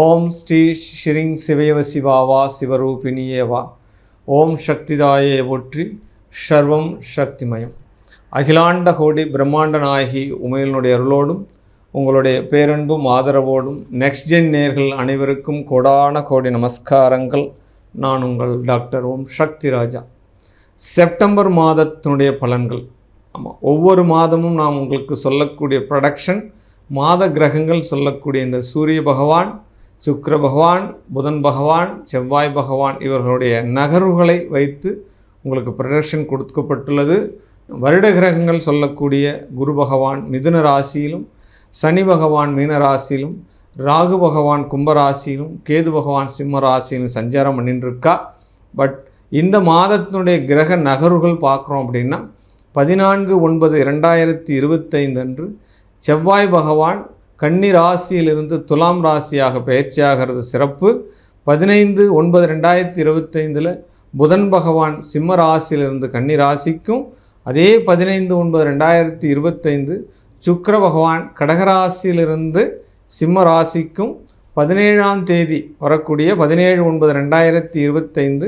ஓம் ஸ்ரீ ஸ்ரீங் சிவயவ சிவாவா சிவரூபிணியேவா. ஓம் சக்திதாயே ஒற்றி சர்வம் சக்திமயம். அகிலாண்ட கோடி பிரம்மாண்ட நாயகி உமையினுடைய அருளோடும் உங்களுடைய பேரன்பும் ஆதரவோடும் நெக்ஸ்ட் ஜென் நேர்கள் அனைவருக்கும் கோடான கோடி நமஸ்காரங்கள். நான் உங்கள் டாக்டர் ஓம் சக்தி ராஜா. செப்டம்பர் மாதத்தினுடைய பலன்கள். ஆமாம் ஒவ்வொரு மாதமும் நாம் உங்களுக்கு சொல்லக்கூடிய ப்ரொடக்ஷன் மாத கிரகங்கள் சொல்லக்கூடிய இந்த சூரிய பகவான் சுக்கர பகவான் புதன் பகவான் செவ்வாய் பகவான் இவர்களுடைய நகர்வுகளை வைத்து உங்களுக்கு ப்ரொடக்ஷன் கொடுக்கப்பட்டுள்ளது. வருட கிரகங்கள் சொல்லக்கூடிய குரு பகவான் மிதுன ராசியிலும் சனி பகவான் மீன ராசியிலும் ராகு பகவான் கும்பராசியிலும் கேது பகவான் சிம்ம ராசியிலும் சஞ்சாரம் பண்ணிட்டுருக்கா பட் இந்த மாதத்தினுடைய கிரக நகர்வுகள் பார்க்குறோம் அப்படின்னா பதினான்கு ஒன்பது இரண்டாயிரத்தி இருபத்தைந்து அன்று செவ்வாய் பகவான் கன்னி ராசியிலிருந்து துலாம் ராசியாக பயிற்சியாகிறது சிறப்பு. பதினைந்து ஒன்பது ரெண்டாயிரத்தி இருபத்தைந்தில் புதன் பகவான் சிம்ம ராசியிலிருந்து கன்னி ராசிக்கும். அதே பதினைந்து ஒன்பது ரெண்டாயிரத்தி இருபத்தைந்து சுக்கர பகவான் கடகராசியிலிருந்து சிம்ம ராசிக்கும். பதினேழாம் தேதி வரக்கூடிய பதினேழு ஒன்பது ரெண்டாயிரத்தி இருபத்தைந்து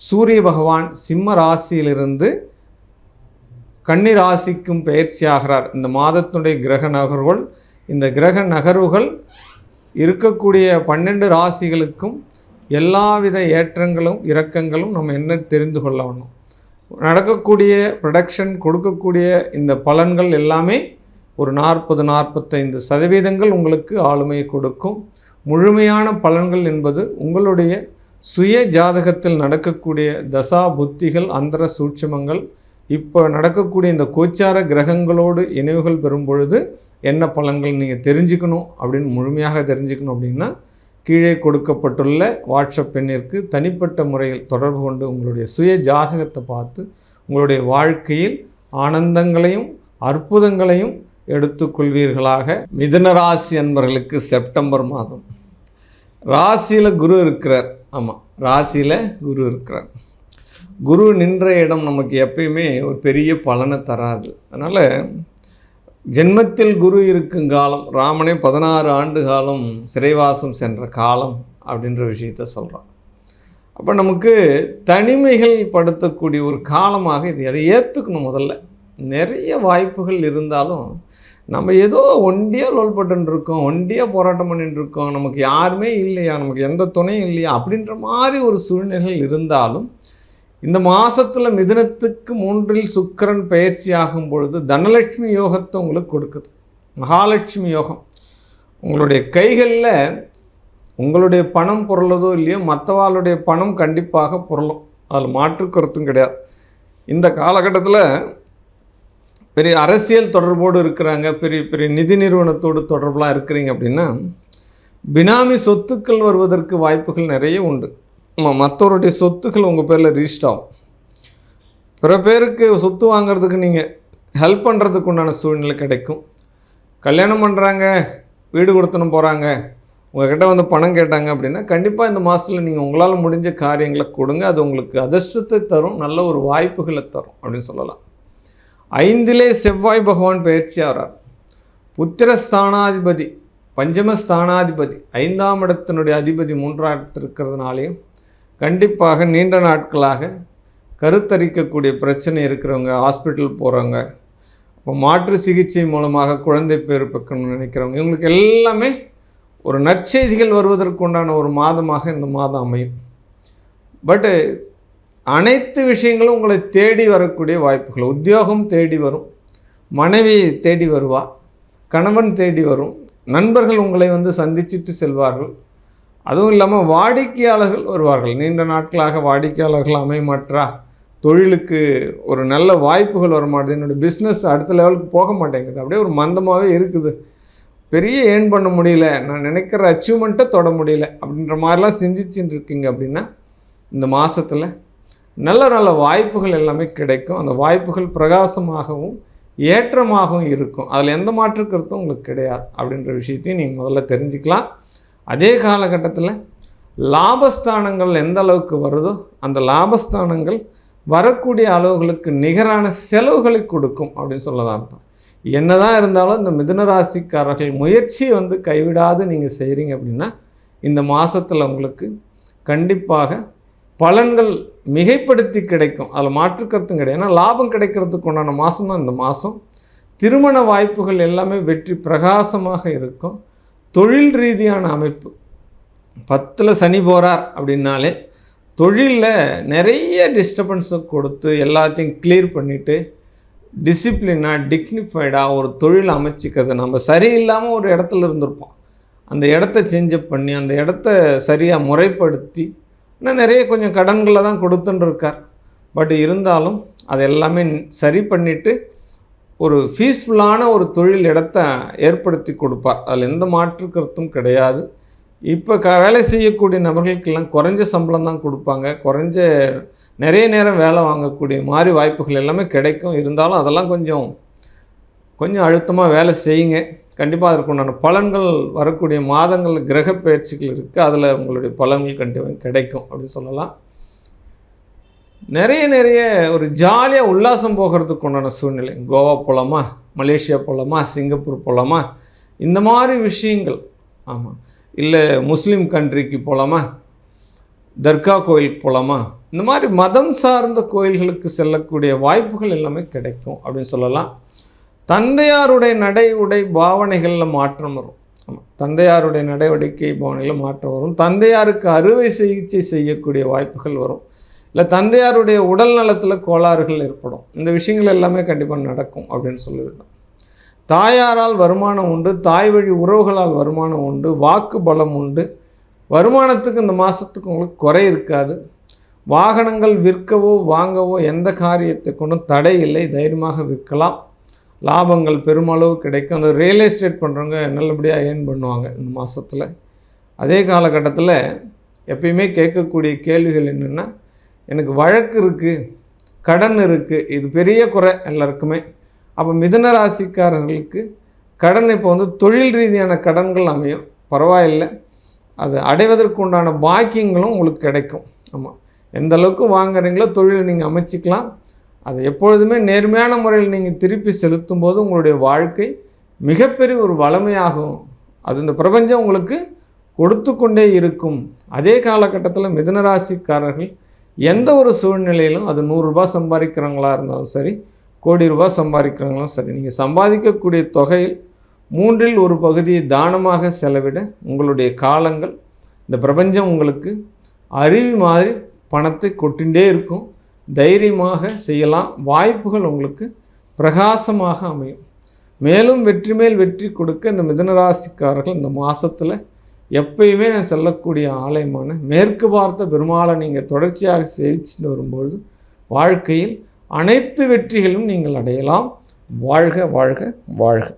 சூரிய பகவான் சிம்ம ராசியிலிருந்து கன்னி ராசிக்கும் பயிற்சியாகிறார். இந்த மாதத்தினுடைய கிரக நகர்வுகள் இந்த கிரக நகர்வுகள் இருக்கக்கூடிய பன்னெண்டு ராசிகளுக்கும் எல்லாவித ஏற்றங்களும் இறக்கங்களும் நம்ம என்ன தெரிந்து கொள்ள வேணும் நடக்கக்கூடிய ப்ரொடக்ஷன் கொடுக்கக்கூடிய இந்த பலன்கள் எல்லாமே ஒரு நாற்பது நாற்பத்தைந்து சதவீதங்கள் உங்களுக்கு ஆளுமையை கொடுக்கும். முழுமையான பலன்கள் என்பது உங்களுடைய சுய ஜாதகத்தில் நடக்கக்கூடிய தசா புத்திகள் அந்தர சூட்சமங்கள் இப்போ நடக்கக்கூடிய இந்த கோச்சார கிரகங்களோடு இணைவுகள் பெறும் பொழுது என்ன பலன்கள் நீங்கள் தெரிஞ்சுக்கணும் அப்படின்னு முழுமையாக தெரிஞ்சுக்கணும் அப்படின்னா கீழே கொடுக்கப்பட்டுள்ள வாட்ஸ்அப் எண்ணிற்கு தனிப்பட்ட முறையில் தொடர்பு கொண்டு உங்களுடைய சுய ஜாதகத்தை பார்த்து உங்களுடைய வாழ்க்கையில் ஆனந்தங்களையும் அற்புதங்களையும் எடுத்துக்கொள்வீர்களாக. மிதுன ராசி அன்பர்களுக்கு செப்டம்பர் மாதம். ராசியில் குரு இருக்கிறார். ஆமாம் ராசியில் குரு இருக்கிறார். குரு நின்ற இடம் நமக்கு எப்பயுமே ஒரு பெரிய பலனை தராது. அதனால் ஜென்மத்தில் குரு இருக்கும் காலம் ராமனே பதினாறு ஆண்டு காலம் சிறைவாசம் சென்ற காலம் அப்படின்ற விஷயத்த சொல்கிறான் அப்போ நமக்கு தனிமைகள் படுத்தக்கூடிய ஒரு காலமாக இது அதை ஏற்றுக்கணும் முதல்ல. நிறைய வாய்ப்புகள் இருந்தாலும் நம்ம ஏதோ ஒண்டியாக லோல்பட்டு இருக்கோம் ஒண்டியாக போராட்டம் பண்ணிட்டு இருக்கோம் நமக்கு யாருமே இல்லையா நமக்கு எந்த துணையும் இல்லையா அப்படின்ற மாதிரி ஒரு சூழ்நிலைகள் இருந்தாலும் இந்த மாதத்தில் மிதுனத்துக்கு மூன்றில் சுக்கரன் பயிற்சி ஆகும் பொழுது தனலட்சுமி யோகத்தை உங்களுக்கு கொடுக்குது. மகாலட்சுமி யோகம். உங்களுடைய கைகளில் உங்களுடைய பணம் பொருளதோ இல்லையோ மற்றவாளுடைய பணம் கண்டிப்பாக பொருளும். அதில் மாற்று கருத்தும் கிடையாது. இந்த காலகட்டத்தில் பெரிய அரசியல் தொடர்போடு இருக்கிறாங்க. பெரிய பெரிய நிதி நிறுவனத்தோடு தொடர்பெலாம் இருக்கிறீங்க அப்படின்னா பினாமி சொத்துக்கள் வருவதற்கு வாய்ப்புகள் நிறைய உண்டு. ஆமாம் மற்றவருடைய சொத்துக்கள் உங்கள் பேரில் ரிஜிஸ்ட் ஆகும். பிற பேருக்கு சொத்து வாங்கிறதுக்கு நீங்கள் ஹெல்ப் பண்ணுறதுக்கு உண்டான சூழ்நிலை கிடைக்கும். கல்யாணம் பண்ணுறாங்க வீடு கொடுத்துன்னு போகிறாங்க உங்கள்கிட்ட வந்து பணம் கேட்டாங்க அப்படின்னா கண்டிப்பாக இந்த மாதத்தில் நீங்கள் உங்களால் முடிஞ்ச காரியங்களை கொடுங்க. அது உங்களுக்கு அதிர்ஷ்டத்தை தரும் நல்ல ஒரு வாய்ப்புகளை தரும் அப்படின்னு சொல்லலாம். ஐந்திலே செவ்வாய் பகவான் பயிற்சி ஆகிறார் புத்திர ஸ்தானாதிபதி பஞ்சம ஸ்தானாதிபதி ஐந்தாம் இடத்தினுடைய அதிபதி மூன்றாம் இருக்கிறதுனாலையும் கண்டிப்பாக நீண்ட நாட்களாக கருத்தரிக்கக்கூடிய பிரச்சனை இருக்கிறவங்க ஹாஸ்பிட்டல் போகிறவங்க இப்போ மாற்று சிகிச்சை மூலமாக குழந்தை பேர் பெக்கணும்னு நினைக்கிறவங்க இவங்களுக்கு எல்லாமே ஒரு நற்செய்திகள் வருவதற்கு உண்டான ஒரு மாதமாக இந்த மாதம் அமையும். பட்டு அனைத்து விஷயங்களும் உங்களை தேடி வரக்கூடிய வாய்ப்புகள் உத்தியோகம் தேடி வரும் மனைவி தேடி வருவா கணவன் தேடி வரும் நண்பர்கள் உங்களை வந்து சந்திச்சுட்டு செல்வார்கள் அதுவும் இல்லாமல் வாடிக்கையாளர்கள் வருவார்கள். நீண்ட நாட்களாக வாடிக்கையாளர்கள் அமையமாற்றா தொழிலுக்கு ஒரு நல்ல வாய்ப்புகள் வர மாட்டேது பிஸ்னஸ் அடுத்த லெவலுக்கு போக மாட்டேங்குது. அப்படியே ஒரு மந்தமாகவே இருக்குது. பெரிய ஏர்ன் பண்ண முடியல. நான் நினைக்கிற அச்சீவ்மெண்ட்டை தொட முடியல. அப்படின்ற மாதிரிலாம் சிந்திச்சுட்டு இருக்கீங்க அப்படின்னா இந்த மாதத்தில் நல்ல நல்ல வாய்ப்புகள் எல்லாமே கிடைக்கும். அந்த வாய்ப்புகள் பிரகாசமாகவும் ஏற்றமாகவும் இருக்கும். அதில் எந்த மாற்று கருத்தும் உங்களுக்கு கிடையாது. அப்படின்ற விஷயத்தையும் நீங்கள் முதல்ல தெரிஞ்சுக்கலாம். அதே காலகட்டத்தில் லாபஸ்தானங்கள் எந்த அளவுக்கு வருதோ அந்த லாபஸ்தானங்கள் வரக்கூடிய அளவுகளுக்கு நிகரான செலவுகளை கொடுக்கும் அப்படின்னு சொல்லலாம் அர்த்தம். என்னதான் இருந்தாலும் இந்த மிதுனராசிக்காரர்கள் முயற்சியை வந்து கைவிடாது நீங்கள் செய்கிறீங்க அப்படின்னா இந்த மாதத்தில் உங்களுக்கு கண்டிப்பாக பலன்கள் மிகைப்படுத்தி கிடைக்கும். அதில் மாற்றுக்கருத்தும் கிடையாது. ஏன்னா லாபம் கிடைக்கிறதுக்கு உண்டான மாதம் தான் இந்த மாதம் திருமண வாய்ப்புகள் எல்லாமே வெற்றி பிரகாசமாக இருக்கும். தொழில் ரீதியான அமைப்பு. பத்தில் சனி போகிறார் அப்படின்னாலே தொழிலில் நிறைய டிஸ்டர்பன்ஸை கொடுத்து எல்லாத்தையும் கிளியர் பண்ணிவிட்டு டிசிப்ளினாக டிக்னிஃபைடாக ஒரு தொழில் அமைச்சிக்கிறது. நம்ம சரியில்லாமல் ஒரு இடத்துல இருந்திருப்போம். அந்த இடத்த சேஞ்சப் பண்ணி அந்த இடத்த சரியாக முறைப்படுத்தி இன்னும் நிறைய கொஞ்சம் கடன்களை தான் கொடுத்துன்னு இருக்கார். பட் இருந்தாலும் அது எல்லாமே சரி பண்ணிவிட்டு ஒரு பீஸ்ஃபுல்லான ஒரு தொழில் இடத்த ஏற்படுத்தி கொடுப்பார். அதில் எந்த மாற்று கருத்தும் கிடையாது. இப்போ க வேலை செய்யக்கூடிய நபர்களுக்கெல்லாம் குறைஞ்ச சம்பளம் தான் கொடுப்பாங்க. குறைஞ்ச நிறைய நேரம் வேலை வாங்கக்கூடிய மாதிரி வாய்ப்புகள் எல்லாமே கிடைக்கும். இருந்தாலும் அதெல்லாம் கொஞ்சம் கொஞ்சம் அழுத்தமாக வேலை செய்யுங்க. கண்டிப்பாக அதற்கு உண்டான பலன்கள் வரக்கூடிய மாதங்கள் கிரக பயிற்சிகள் இருக்குது அதில் உங்களுடைய பலன்கள் கண்டிப்பாக கிடைக்கும். அப்படின்னு சொல்லலாம். நிறைய நிறைய ஒரு ஜாலியாக உல்லாசம் போகிறதுக்கு உண்டான சூழ்நிலை. கோவா போகலாமா மலேசியா போகலாமா சிங்கப்பூர் போகலாமா இந்த மாதிரி விஷயங்கள். ஆமாம் இல்லை முஸ்லீம் கண்ட்ரிக்கு போகலாமா தர்கா கோயிலுக்கு போகலாமா இந்த மாதிரி மதம் சார்ந்த கோயில்களுக்கு செல்லக்கூடிய வாய்ப்புகள் எல்லாமே கிடைக்கும் அப்படின்னு சொல்லலாம். தந்தையாருடைய நடை உடை பாவனைகளில் மாற்றம் வரும். ஆமாம் தந்தையாருடைய நடவடிக்கை பாவனையில் மாற்றம் வரும். தந்தையாருக்கு அறுவை சிகிச்சை செய்யக்கூடிய வாய்ப்புகள் வரும். இல்லை தந்தையாருடைய உடல் நலத்தில் கோளாறுகள் ஏற்படும். இந்த விஷயங்கள் எல்லாமே கண்டிப்பாக நடக்கும் அப்படின்னு சொல்லிவிட்டோம் தாயாரால் வருமானம் உண்டு தாய் வழி உறவுகளால் வருமானம் உண்டு வாக்கு பலம் உண்டு. வருமானத்துக்கு இந்த மாதத்துக்கு உங்களுக்கு குறை இருக்காது. வாகனங்கள் விற்கவோ வாங்கவோ எந்த காரியத்தை கொண்டும் தடை இல்லை தைரியமாக விற்கலாம். லாபங்கள் பெருமளவு கிடைக்கும். அந்த ரியல் எஸ்டேட் பண்ணுறவங்க நல்லபடியாக ஏர்ன் பண்ணுவாங்க இந்த மாதத்தில் அதே காலகட்டத்தில் எப்பயுமே கேட்கக்கூடிய கேள்விகள் என்னென்னா எனக்கு வழக்கு இருக்குது கடன் இருக்குது இது பெரிய குறை எல்லாருக்குமே. அப்போ மிதன ராசிக்காரர்களுக்கு கடன் இப்போ வந்து தொழில் ரீதியான கடன்கள் அமையும். பரவாயில்லை. அது அடைவதற்கு உண்டான பாக்கியங்களும் உங்களுக்கு கிடைக்கும். ஆமாம் எந்த அளவுக்கு வாங்குறீங்களோ தொழிலை நீங்கள் அமைச்சிக்கலாம். அது எப்பொழுதுமே நேர்மையான முறையில் நீங்கள் திருப்பி செலுத்தும் போது உங்களுடைய வாழ்க்கை மிகப்பெரிய ஒரு வளமையாகும். அது இந்த பிரபஞ்சம் உங்களுக்கு கொடுத்து கொண்டே இருக்கும். அதே காலகட்டத்தில் மிதனராசிக்காரர்கள் எந்த ஒரு சூழ்நிலையிலும் அது நூறுரூபா சம்பாதிக்கிறவங்களா இருந்தாலும் சரி கோடி ரூபாய் சம்பாதிக்கிறவங்களும் சரி நீங்கள் சம்பாதிக்கக்கூடிய தொகையில் மூன்றில் ஒரு பகுதியை தானமாக செலவிட உங்களுடைய காலங்கள் இந்த பிரபஞ்சம் உங்களுக்கு அருவி மாதிரி பணத்தை கொட்டிகிட்டே இருக்கும். தைரியமாக செய்யலாம். வாய்ப்புகள் உங்களுக்கு பிரகாசமாக அமையும். மேலும் வெற்றி மேல் வெற்றி கொடுக்க இந்த மிதனராசிக்காரர்கள் இந்த மாதத்தில் எப்பயுமே நான் செல்லக்கூடிய ஆலயமான மேற்கு பார்த்த பெருமாளை நீங்கள் தொடர்ச்சியாக சேவிச்சுட்டு வரும்பொழுது வாழ்க்கையில் அனைத்து வெற்றிகளும் நீங்கள் அடையலாம். வாழ்க வாழ்க வாழ்க.